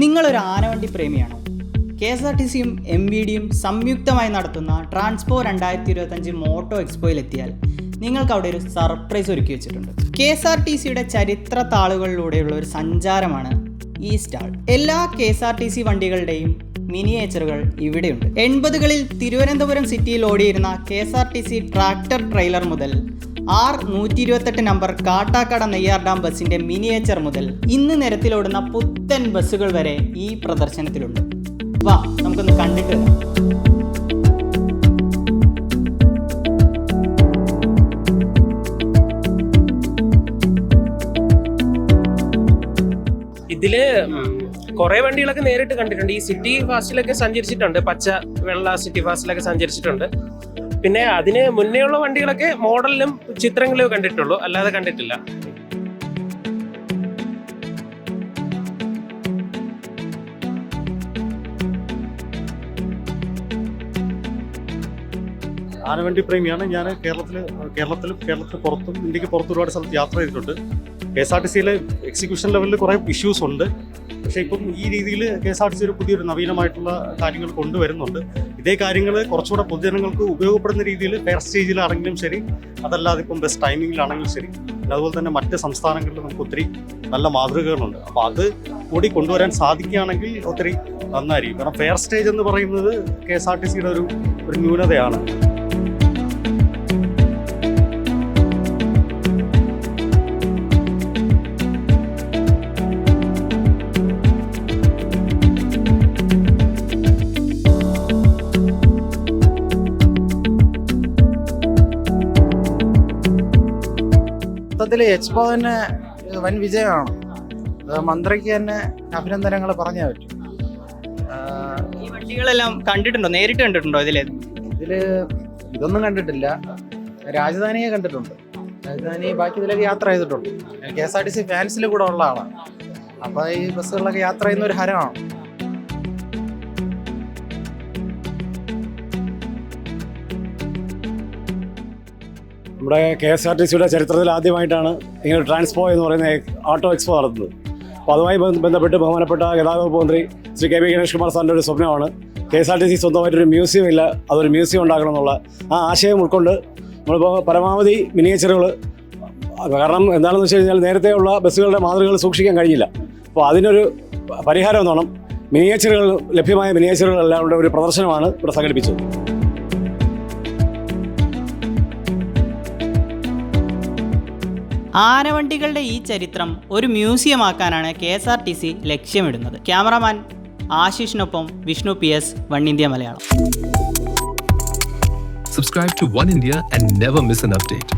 നിങ്ങളൊരു ആനവണ്ടി പ്രേമിയാണോ. കെ എസ് ആർ ടി സിയും എം വി ഡിയും സംയുക്തമായി നടത്തുന്ന ട്രാൻസ്പോ രണ്ടായിരത്തി ഇരുപത്തഞ്ച് മോട്ടോ എക്സ്പോയിലെത്തിയാൽ നിങ്ങൾക്ക് അവിടെ ഒരു സർപ്രൈസ് ഒരുക്കി വെച്ചിട്ടുണ്ട്. കെ എസ് ആർ ടി സിയുടെ ചരിത്ര താളുകളിലൂടെയുള്ള ഒരു സഞ്ചാരമാണ് ഈ സ്റ്റാൾ. എല്ലാ K S R T C വണ്ടികളുടെയും മിനിയേച്ചറുകൾ ഇവിടെയുണ്ട്. എൺപതുകളിൽ തിരുവനന്തപുരം സിറ്റിയിൽ ഓടിയിരുന്ന K S R T C tractor trailer മുതൽ ആർ നൂറ്റി ഇരുപത്തെട്ട് നമ്പർ കാട്ടാക്കട നെയ്യാർ ഡാം ബസിന്റെ മിനിയേച്ചർ മുതൽ ഇന്ന് നിരത്തിലോടുന്ന പുത്തൻ ബസ്സുകൾ വരെ ഈ പ്രദർശനത്തിലുണ്ട്. വാ നമുക്കൊന്ന് കണ്ടിട്ട് വരാം. ഇതിൽ കുറെ വണ്ടികളൊക്കെ നേരിട്ട് കണ്ടിട്ടുണ്ട്. ഈ സിറ്റി ഫാസ്റ്റിലൊക്കെ സഞ്ചരിച്ചിട്ടുണ്ട്. പച്ച വെള്ള സിറ്റി ഫാസ്റ്റിലൊക്കെ സഞ്ചരിച്ചിട്ടുണ്ട്. പിന്നെ അതിന് മുന്നേ ഉള്ള വണ്ടികളൊക്കെ മോഡലിലും ചിത്രങ്ങളിലും കണ്ടിട്ടുള്ളൂ. അല്ലാതെ കണ്ടിട്ടില്ല. ആനവണ്ടി പ്രേമിയാണ്. ഞാൻ കേരളത്തിൽ കേരളത്തിലും കേരളത്തിന് പുറത്തും ഇന്ത്യയ്ക്ക് പുറത്തും ഒരുപാട് സ്ഥലത്ത് യാത്ര ചെയ്തിട്ടുണ്ട്. കെ എസ് ആർ ടി സിയിലെ എക്സിക്യൂഷൻ ലെവലിൽ കുറേ ഇഷ്യൂസ് ഉണ്ട്. പക്ഷേ ഇപ്പം ഈ രീതിയിൽ K S R T C ഒരു പുതിയൊരു നവീനമായിട്ടുള്ള കാര്യങ്ങൾ കൊണ്ടുവരുന്നുണ്ട്. ഇതേ കാര്യങ്ങൾ കുറച്ചുകൂടെ പൊതുജനങ്ങൾക്ക് ഉപയോഗപ്പെടുന്ന രീതിയിൽ ഫെയർ സ്റ്റേജിലാണെങ്കിലും ശരി അതല്ലാതെ ഇപ്പം ബസ് ടൈമിങ്ങിലാണെങ്കിലും ശരി. അതുപോലെ തന്നെ മറ്റ് സംസ്ഥാനങ്ങളിൽ നമുക്ക് ഒത്തിരി നല്ല മാതൃകകളുണ്ട്. അപ്പോൾ അത് കൂടി കൊണ്ടുവരാൻ സാധിക്കുകയാണെങ്കിൽ ഒത്തിരി നന്നായിരിക്കും. കാരണം ഫെയർ സ്റ്റേജ് എന്ന് പറയുന്നത് കെ എസ് ആർ ടി സിയുടെ ഒരു ഒരു ന്യൂനതയാണ്. മൊത്തത്തിൽ എക്സ്പോ തന്നെ വൻ വിജയമാണ്. മന്ത്രിക്ക് തന്നെ അഭിനന്ദനങ്ങൾ പറഞ്ഞേ പറ്റും. ഈ വണ്ടികളെല്ലാം കണ്ടിട്ടുണ്ടോ? നേരിട്ട് കണ്ടിട്ടുണ്ടോ ഇതിലെ? ഇതിൽ ഇതൊന്നും കണ്ടിട്ടില്ല. രാജധാനിയെ കണ്ടിട്ടുണ്ട്. രാജധാനി ബാക്കി ഇതിലൊക്കെ യാത്ര ചെയ്തിട്ടുണ്ട്. K S R T C ഫാൻസിൽ കൂടെ ഉള്ള ആളാണ്. അപ്പൊ ഈ ബസ്സുകളിലൊക്കെ യാത്ര ചെയ്യുന്ന ഒരു ഹരമാണ്. നമ്മുടെ കെ എസ് ആർ ടി സിയുടെ ചരിത്രത്തിൽ ആദ്യമായിട്ടാണ് ഇങ്ങനെ ട്രാൻസ്പോ എന്ന് പറയുന്ന ഓട്ടോ എക്സ്പോ നടത്തുന്നത് അപ്പോൾ അതുമായി ബന്ധപ്പെട്ട് ബഹുമാനപ്പെട്ട ഗതാഗത വകുപ്പ് മന്ത്രി ശ്രീ കെ വി ഗണേഷ് കുമാർ സാറിന്റെ ഒരു സ്വപ്നമാണ്. K S R T C സ്വന്തമായിട്ടൊരു മ്യൂസിയം ഇല്ല അതൊരു മ്യൂസിയം ഉണ്ടാക്കണം എന്നുള്ള ആ ആശയം ഉൾക്കൊണ്ട് നമ്മളിപ്പോൾ പരമാവധി മിനിയേച്ചറുകൾ കാരണം എന്താണെന്ന് വെച്ച് കഴിഞ്ഞാൽ നേരത്തെയുള്ള ബസ്സുകളുടെ മാതൃകകൾ സൂക്ഷിക്കാൻ കഴിഞ്ഞില്ല. അപ്പോൾ അതിനൊരു പരിഹാരം എന്നോണം മിനിയേച്ചറുകൾ ലഭ്യമായ മിനിയേച്ചറുകളെല്ലാം ഒരു പ്രദർശനമാണ് ഇവിടെ സംഘടിപ്പിച്ചത്. ആനവണ്ടികളുടെ ഈ ചരിത്രം ഒരു മ്യൂസിയമാക്കാനാണ് K S R T C ലക്ഷ്യമിടുന്നത് cameraman ആശിഷിനൊപ്പം Vishnu P S one India Malayalam Subscribe to One India and never miss an update.